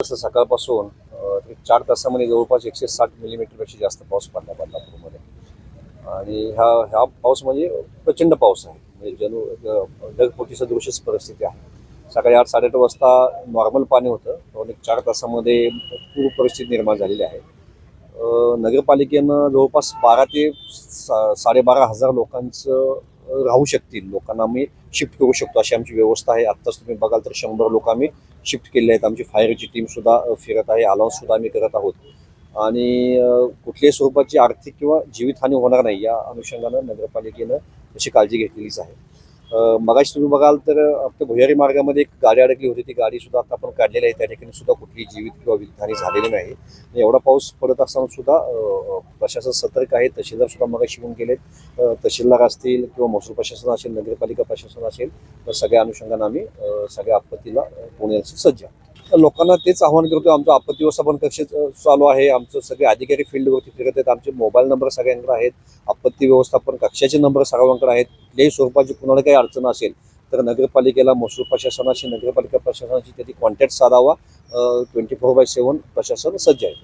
तसं सकाळपासून चार तासामध्ये जवळपास एकशे साठ मिलीमीटरपेक्षा जास्त पाऊस पडला बदलापूरमध्ये. आणि ह्या ह्या पाऊस म्हणजे प्रचंड पाऊस आहे. म्हणजे जणू अ, ढगफुटीचं दृश्यच परिस्थिती आहे. सकाळी आठ साडेआठ वाजता नॉर्मल पाणी होतं. पण एक चार तासामध्ये पूर परिस्थिती निर्माण झालेली आहे. नगरपालिकेनं जवळपास बारा ते सा साडेबारा हजार लोकांचं राहू शकतील. लोकांना आम्ही शिफ्ट करू शकतो. अशी आमची व्यवस्था आहे. आत्ताच तुम्ही बघाल तर शंभर लोक आम्ही शिफ्ट केले आहेत. आमची फायरची टीम सुद्धा फिरत आहे. अलाउन्स सुद्धा आम्ही करत आहोत. आणि कुठल्याही स्वरूपाची आर्थिक किंवा जीवितहानी होणार नाही या अनुषंगानं नगरपालिकेनं अशी काळजी घेतलेलीच आहे. मगाशी तुम्ही बघाल तर आपल्या भुयारी मार्गामध्ये एक गाडी अडकली होती. ती गाडी सुद्धा आता आपण काढलेली आहे. त्या ठिकाणी सुद्धा कुठलीही जीवित किंवा वित्तहानी झालेली नाही. आणि एवढा पाऊस पडत असताना सुद्धा प्रशासन सतर्क आहे. तहसीलदार सुद्धा मगाशी येऊन गेलेत. तहसीलदार असतील किंवा महसूल प्रशासन असेल नगरपालिका प्रशासन असेल तर सगळ्या अनुषंगाने आम्ही सगळ्या आपत्तीला अ, पुण्याची सज्ज आहोत. लोकांना तेच आव्हान करतो आमचं आपत्ती व्यवस्थापन कक्ष चालू आहे आमचं सगळे अधिकारी फील्डवरती फिरत आहेत आमचे मोबाईल नंबर सगळ्यांकडे आहेत आपत्ती व्यवस्थापन कक्षाचे नंबर सर्वांकडे आहेत कुठल्याही स्वरूपाची कुणाला काही अडचण असेल तर नगरपालिकेला महसूल प्रशासनाशी नगरपालिका प्रशासनाशी त्यांनी कॉन्टॅक्ट साधावा ट्वेंटी फोर बाय सेवन प्रशासन सज्ज आहे.